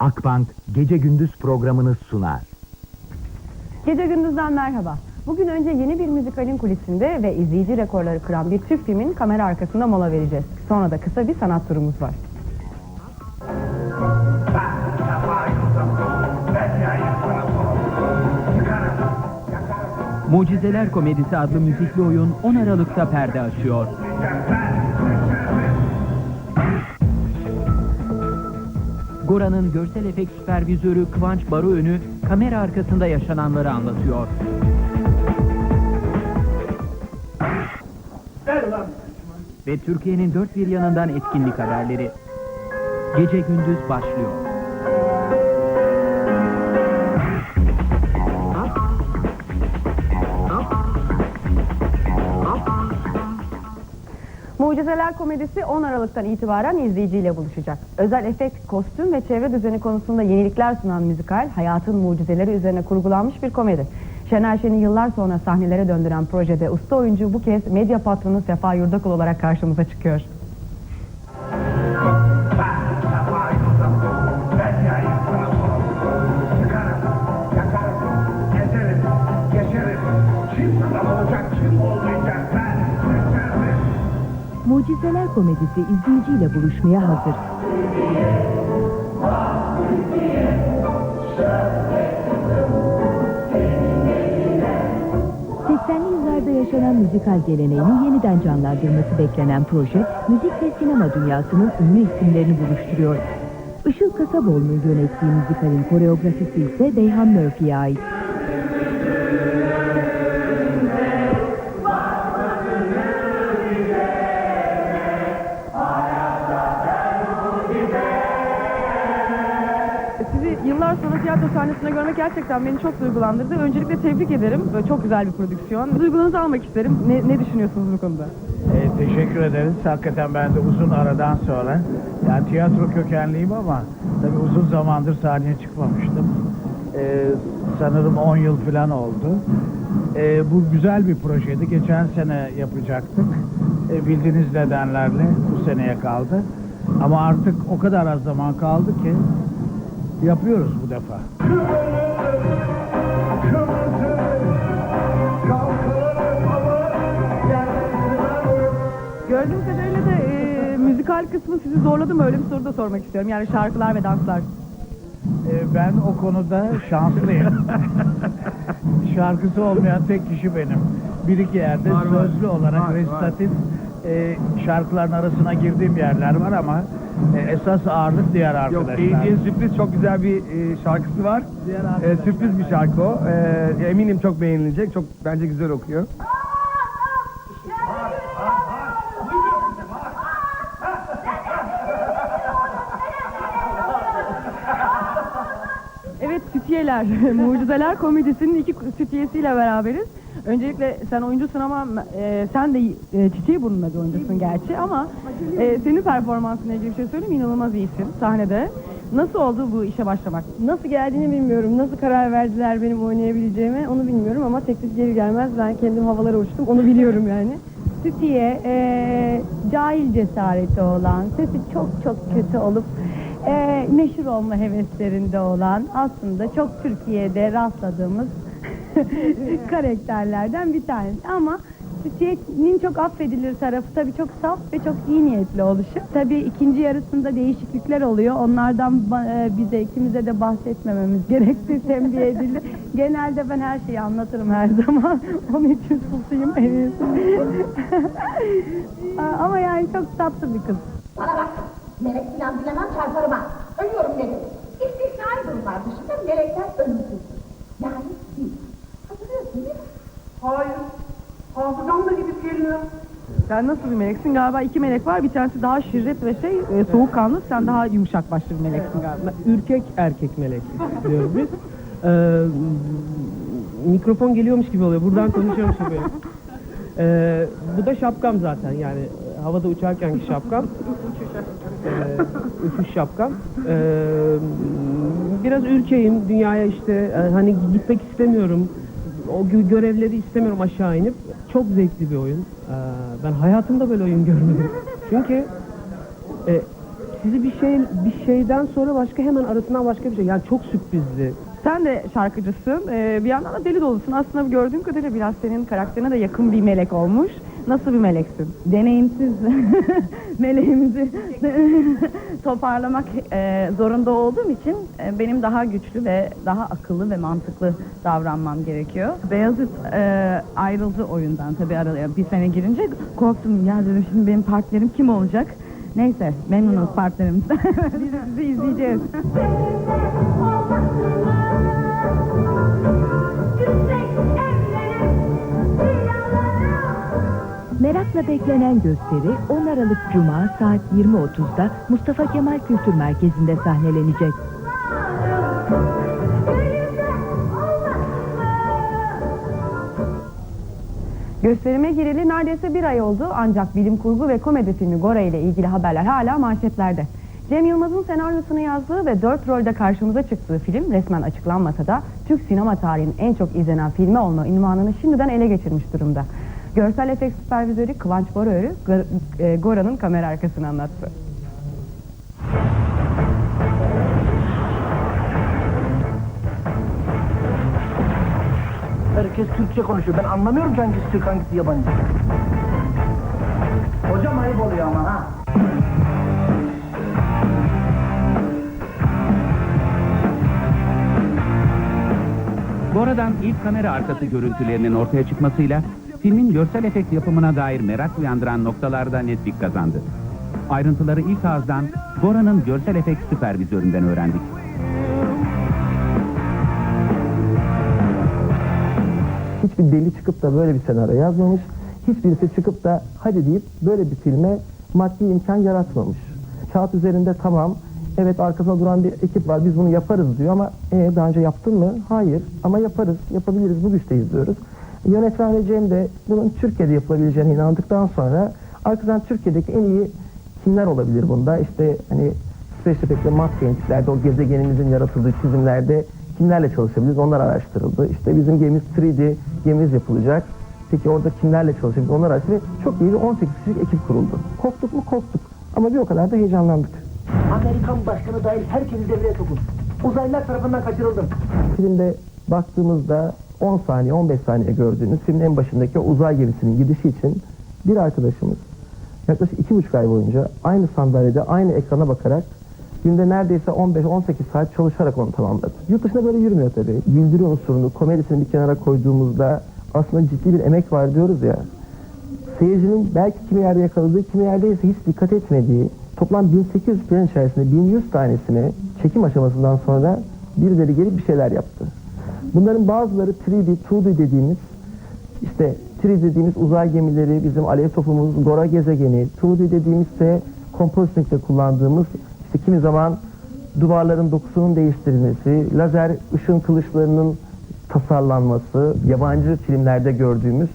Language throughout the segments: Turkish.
Akbank Gece Gündüz programını sunar. Gece gündüzden merhaba. Bugün önce yeni bir müzikalin kulisinde ve izleyici rekorları kıran bir Türk filmin kamera arkasında mola vereceğiz. Sonra da kısa bir sanat turumuz var. Mucizeler Komedisi adlı müzikli oyun 10 Aralık'ta perde açıyor. Gora'nın görsel efekt süpervizörü Kıvanç Baruönü kamera arkasında yaşananları anlatıyor. Ve Türkiye'nin dört bir yanından etkinlik haberleri. Gece gündüz başlıyor. Mucizeler Komedisi 10 Aralık'tan itibaren izleyiciyle buluşacak. Özel efekt, kostüm ve çevre düzeni konusunda yenilikler sunan müzikal, hayatın mucizeleri üzerine kurgulanmış bir komedi. Şener Şen'i yıllar sonra sahnelere döndüren projede usta oyuncu bu kez medya patronu Sefa Yurdakul olarak karşımıza çıkıyor. Mucizeler Komedisi izleyiciyle buluşmaya hazır. ...80'li yıllarda yaşanan müzikal geleneğini yeniden canlandırması beklenen proje... ...müzik ve sinema dünyasının ünlü isimlerini buluşturuyor. Işıl Kasaboğlu'nun yönettiği müzikalin koreografisi ise Deyhan Murphy'ye ait. Sahnesinde görmek gerçekten beni çok duygulandırdı. Öncelikle tebrik ederim. Böyle çok güzel bir prodüksiyon. Duygularınızı almak isterim. Ne, ne düşünüyorsunuz bu konuda? Ee, teşekkür ederiz. Hakikaten ben de uzun aradan sonra, yani tiyatro kökenliyim ama tabii uzun zamandır sahneye çıkmamıştım. Ee, sanırım 10 yıl falan oldu. Ee, bu güzel bir projeydi. Geçen sene yapacaktık. Ee, bildiğiniz nedenlerle bu seneye kaldı. Ama artık o kadar az zaman kaldı ki yapıyoruz bu defa. Gördüğüm kadarıyla da e, müzikal kısmı sizi zorladı mı? Öyle bir soru da sormak istiyorum. Yani şarkılar ve danslar. Ee, ben o konuda şanslıyım. Şarkısı olmayan tek kişi benim. Bir iki yerde sözlü olarak resitatif e, şarkıların arasına girdiğim yerler var ama e, esas ağırlık diğer Yok arkadaşlar. Değirdiğin sürpriz çok güzel bir e, şarkısı var. Diğer E, arkadaşlar. sürpriz bir şarkı o. E, eminim çok beğenilecek. Çok bence güzel okuyor. Evet, Sütiyeler, Mucizeler komedisinin iki sütiyesiyle beraberiz. Öncelikle sen oyuncusun ama e, sen de e, çiçeği burnunda bir oyuncusun gerçi ama e, senin performansınla ilgili bir şey söyleyeyim mi? İnanılmaz iyisin sahnede. Nasıl oldu bu işe başlamak? Nasıl geldiğini bilmiyorum. Nasıl karar verdiler benim oynayabileceğime onu bilmiyorum ama teklif gelir gelmez ben kendim havalara uçtum. Onu biliyorum yani. Sütiye eee, cahil cesareti olan, sesi çok çok kötü olup eee, meşhur olma heveslerinde olan aslında çok Türkiye'de rastladığımız karakterlerden bir tanesi. Ama Sütiye'nin çok affedilir tarafı tabii çok saf ve çok iyi niyetli oluşu. Tabii ikinci yarısında değişiklikler oluyor. Onlardan e, bize ikimize de bahsetmememiz gerekti, tembih edildi. Genelde ben her şeyi anlatırım her zaman. Onun için susayım en iyisi. Ama yani çok tatlı bir kız. Bana bak, melek filan bilemem çarparım ha. Ölüyorum dedim. İstisnai durumlar dışında melekler ölümsüz. Yani siz. Hatırlıyorsun değil mi? Hayır. Hafızam da gidip geliyor. Sen nasıl bir meleksin? Galiba iki melek var. Bir tanesi daha şirret ve şey e, soğukkanlı. Sen daha yumuşak başlı bir meleksin galiba. ürkek erkek melek diyoruz biz. Ee, mikrofon geliyormuş gibi oluyor. Buradan konuşuyormuş gibi. Ee, bu da şapkam zaten yani havada uçarkenki şapkam. Ee, uçuş şapkam. Ee, biraz ürkeyim dünyaya işte e, hani gitmek istemiyorum. O gö- görevleri istemiyorum aşağı inip. Çok zevkli bir oyun. Ee, ben hayatımda böyle oyun görmedim. Çünkü e, sizi bir şey bir şeyden sonra başka hemen arasından başka bir şey. Yani çok sürprizdi. Sen de şarkıcısın. Ee, bir yandan da deli dolusun. Aslında gördüğüm kadarıyla biraz senin karakterine de yakın bir melek olmuş. Nasıl bir meleksin? deneyimsiz meleğimizi toparlamak e, zorunda olduğum için e, benim daha güçlü ve daha akıllı ve mantıklı davranmam gerekiyor. Beyazıt e, ayrıldı oyundan tabii araya bir sene girince korktum ya dedim şimdi benim partnerim kim olacak? Neyse memnunuz partnerimizden. Biz sizi izleyeceğiz. Merakla beklenen gösteri 10 Aralık Cuma saat 20.30'da Mustafa Kemal Kültür Merkezi'nde sahnelenecek. Gösterime gireli neredeyse bir ay oldu ancak bilim kurgu ve komedi filmi Gora ile ilgili haberler hala manşetlerde. Cem Yılmaz'ın senaryosunu yazdığı ve dört rolde karşımıza çıktığı film resmen açıklanmasa da Türk sinema tarihinin en çok izlenen filmi olma ünvanını şimdiden ele geçirmiş durumda. Görsel efekt süpervizörü Kıvanç Boruörü Gor- e, Gora'nın kamera arkasını anlattı. Herkes Türkçe konuşuyor. Ben anlamıyorum ki hangisi Türk hangisi yabancı. Hocam ayıp oluyor ama ha. Gora'dan ilk kamera arkası görüntülerinin ortaya çıkmasıyla filmin görsel efekt yapımına dair merak uyandıran noktalarda netlik kazandı. Ayrıntıları ilk ağızdan Gora'nın görsel efekt süpervizöründen öğrendik. Hiçbir deli çıkıp da böyle bir senaryo yazmamış. Hiçbirisi çıkıp da hadi deyip böyle bir filme maddi imkan yaratmamış. Kağıt üzerinde tamam, evet arkasında duran bir ekip var biz bunu yaparız diyor ama e, daha önce yaptın mı? Hayır ama yaparız, yapabiliriz bu güçteyiz diyoruz. Yönetmen de bunun Türkiye'de yapılabileceğine inandıktan sonra arkadan Türkiye'deki en iyi kimler olabilir bunda? İşte hani Matt Paint'lerde o gezegenimizin yaratıldığı çizimlerde kimlerle çalışabiliriz? Onlar araştırıldı. İşte bizim gemimiz 3D gemimiz yapılacak. Peki orada kimlerle çalışabiliriz? Onlar araştırıldı. Çok iyi bir 18 kişilik ekip kuruldu. Korktuk mu? Korktuk. Ama bir o kadar da heyecanlandık. Amerikan başkanı dahil herkesi devreye sokun. Uzaylılar tarafından kaçırıldım. Filmde baktığımızda 10 saniye 15 saniye gördüğünüz filmin en başındaki uzay gemisinin gidişi için bir arkadaşımız yaklaşık iki buçuk ay boyunca aynı sandalyede aynı ekrana bakarak günde neredeyse 15-18 saat çalışarak onu tamamladı. Yurt dışında böyle yürümüyor tabii. Güldürü unsurunu, komedisini bir kenara koyduğumuzda aslında ciddi bir emek var diyoruz ya. Seyircinin belki kimi yerde yakaladığı, kimi yerde ise hiç dikkat etmediği toplam 1800 plan içerisinde 1100 tanesini çekim aşamasından sonra birileri gelip bir şeyler yaptı. Bunların bazıları 3D, 2D dediğimiz işte 3D dediğimiz uzay gemileri, bizim alev Gora gezegeni, 2D dediğimizse compositing'de kullandığımız işte kimi zaman duvarların dokusunun değiştirilmesi, lazer ışın kılıçlarının tasarlanması, yabancı filmlerde gördüğümüz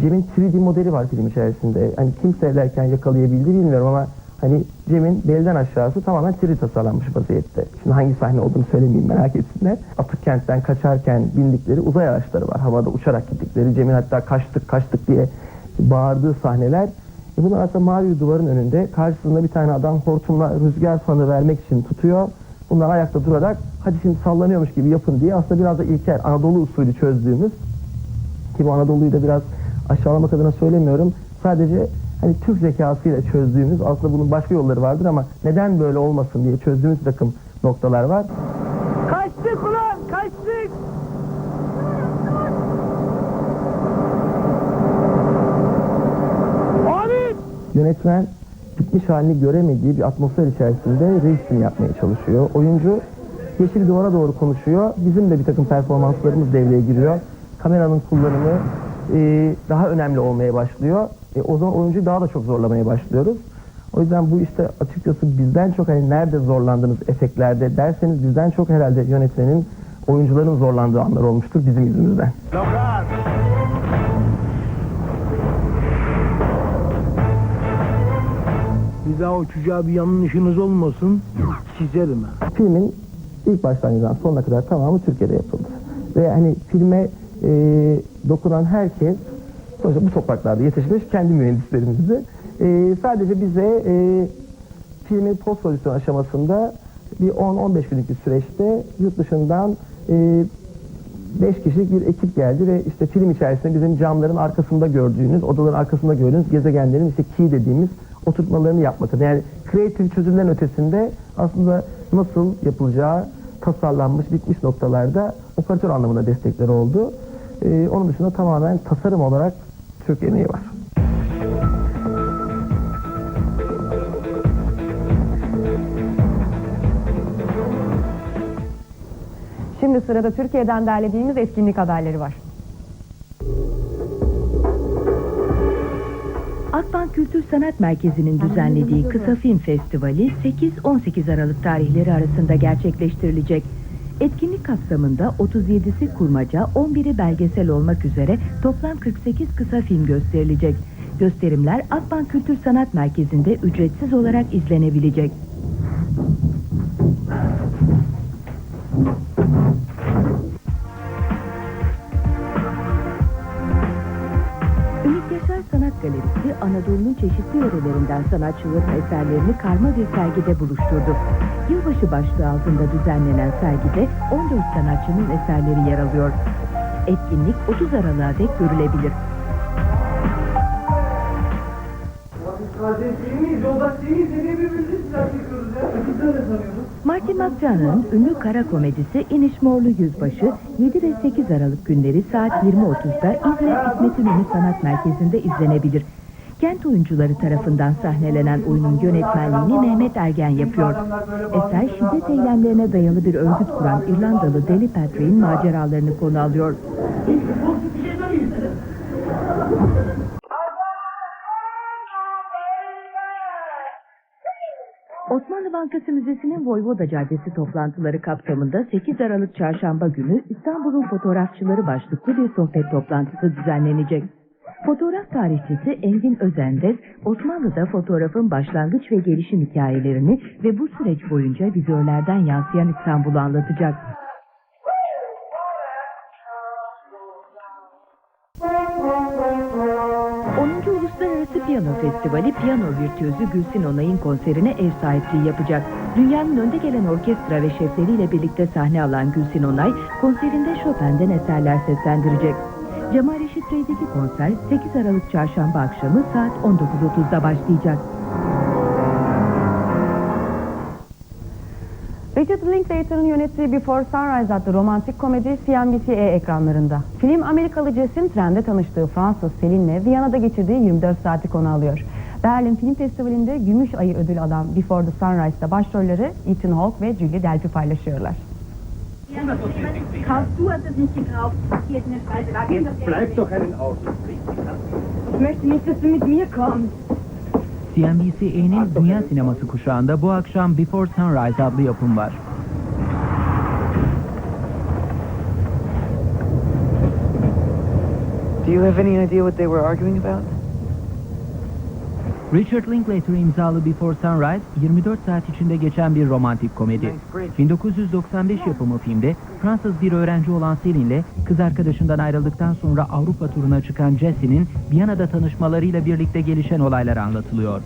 Cem'in 3D modeli var film içerisinde. Hani kim seyrederken yakalayabildi bilmiyorum ama hani Cem'in belden aşağısı tamamen 3D tasarlanmış vaziyette. Şimdi hangi sahne olduğunu söylemeyeyim merak etsinler. Atık kentten kaçarken bindikleri uzay araçları var. Havada uçarak gittikleri. Cem'in hatta kaçtık kaçtık diye bağırdığı sahneler. E bunlar aslında mavi duvarın önünde. Karşısında bir tane adam hortumla rüzgar fanı vermek için tutuyor. Bunlar ayakta durarak hadi şimdi sallanıyormuş gibi yapın diye aslında biraz da ilkel Anadolu usulü çözdüğümüz ki bu Anadolu'yu da biraz aşağılamak adına söylemiyorum. Sadece hani Türk zekasıyla çözdüğümüz aslında bunun başka yolları vardır ama neden böyle olmasın diye çözdüğümüz takım noktalar var. Kaçtık ulan kaçtık. Yönetmen bitmiş halini göremediği bir atmosfer içerisinde resim yapmaya çalışıyor. Oyuncu yeşil duvara doğru konuşuyor. Bizim de bir takım performanslarımız devreye giriyor. Kameranın kullanımı e, daha önemli olmaya başlıyor. E, o zaman oyuncuyu daha da çok zorlamaya başlıyoruz. O yüzden bu işte açıkçası bizden çok hani nerede zorlandınız efektlerde derseniz bizden çok herhalde yönetmenin oyuncuların zorlandığı anlar olmuştur bizim yüzümüzden. Bir daha o çocuğa bir yanlışınız olmasın. Çizerim ha. Filmin ilk başlangıcından sonuna kadar tamamı Türkiye'de yapıldı. Ve hani filme e, dokunan herkes sonuçta bu topraklarda yetişmiş kendi mühendislerimizdi. E, sadece bize e, filmin post prodüksiyon aşamasında bir 10-15 günlük bir süreçte yurt dışından e, 5 kişilik bir ekip geldi ve işte film içerisinde bizim camların arkasında gördüğünüz, odaların arkasında gördüğünüz gezegenlerin işte key dediğimiz oturtmalarını yapmak. Yani kreatif çözümlerin ötesinde aslında nasıl yapılacağı tasarlanmış, bitmiş noktalarda operatör anlamında destekleri oldu. Ee, onun dışında tamamen tasarım olarak Türk emeği var. Şimdi sırada Türkiye'den derlediğimiz etkinlik haberleri var. Akbank Kültür Sanat Merkezi'nin düzenlediği Kısa Film Festivali 8-18 Aralık tarihleri arasında gerçekleştirilecek. Etkinlik kapsamında 37'si kurmaca, 11'i belgesel olmak üzere toplam 48 kısa film gösterilecek. Gösterimler Akbank Kültür Sanat Merkezi'nde ücretsiz olarak izlenebilecek. Anadolu'nun çeşitli yörelerinden sanatçıların eserlerini karma bir sergide buluşturdu. Yılbaşı başlığı altında düzenlenen sergide 14 sanatçının eserleri yer alıyor. Etkinlik 30 Aralık'a dek görülebilir. Martin McDonagh'ın ünlü kara komedisi İniş Morlu Yüzbaşı 7 ve 8 Aralık günleri saat 20.30'da İzmir İsmet İnönü Sanat Merkezi'nde izlenebilir. Kent oyuncuları tarafından sahnelenen oyunun yönetmenliğini Mehmet Ergen yapıyor. Eser şiddet eylemlerine dayalı bir örgüt kuran İrlandalı Deli Patrick'in maceralarını konu alıyor. Osmanlı Bankası Müzesi'nin Voyvoda Caddesi toplantıları kapsamında 8 Aralık Çarşamba günü İstanbul'un fotoğrafçıları başlıklı bir sohbet toplantısı düzenlenecek. Fotoğraf tarihçisi Engin Özendez, Osmanlı'da fotoğrafın başlangıç ve gelişim hikayelerini ve bu süreç boyunca vizörlerden yansıyan İstanbul'u anlatacak. 10. Uluslararası Piyano Festivali piyano virtüözü Gülsin Onay'ın konserine ev sahipliği yapacak. Dünyanın önde gelen orkestra ve şefleriyle birlikte sahne alan Gülsin Onay, konserinde Chopin'den eserler seslendirecek. Cemal Rey'deki konser 8 Aralık Çarşamba akşamı saat 19.30'da başlayacak. Richard Linklater'ın yönettiği Before Sunrise adlı romantik komedi CNBC ekranlarında. Film Amerikalı Jess'in trende tanıştığı Fransız Selin'le Viyana'da geçirdiği 24 saati konu alıyor. Berlin Film Festivali'nde Gümüş Ayı ödül alan Before the Sunrise'da başrolleri Ethan Hawke ve Julie Delpy paylaşıyorlar. Kaufst du hast es nicht gekauft. Hier ist eine Spalte. Da geht das Bleib doch einen Augenblick. Ich möchte nicht, dass du mit mir kommst. CNBC-E'nin Dünya Sineması kuşağında bu akşam Before Sunrise adlı yapım var. Do you have any idea what they were arguing about? Richard Linklater imzalı Before Sunrise 24 saat içinde geçen bir romantik komedi. 1995 yapımı filmde Fransız bir öğrenci olan Celine'le kız arkadaşından ayrıldıktan sonra Avrupa turuna çıkan Jesse'nin Viyana'da tanışmalarıyla birlikte gelişen olaylar anlatılıyor.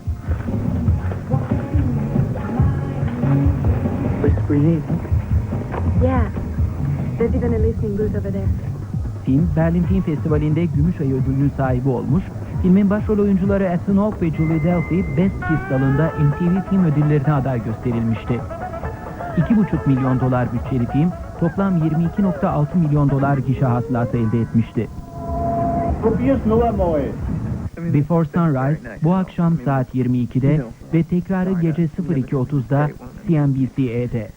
Whispering. Yeah. There's even a listening booth over there. Film Berlin Film Festivali'nde Gümüş Ayı ödülünün sahibi olmuş. Filmin başrol oyuncuları Ethan Hawke ve Julie Delpy Best Kiss dalında MTV Film ödüllerine aday gösterilmişti. 2,5 milyon dolar bütçeli film toplam 22,6 milyon dolar gişe hasılatı elde etmişti. Before Sunrise bu akşam saat 22'de ve tekrarı gece 02.30'da CNBC-E'de.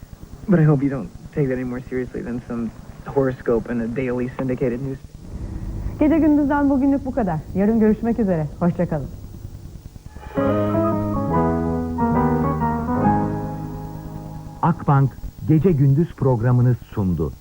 But I hope you don't take that any more seriously than some horoscope in a daily syndicated news. Gece gündüzden bugünlük bu kadar. Yarın görüşmek üzere. Hoşçakalın. Akbank gece gündüz programını sundu.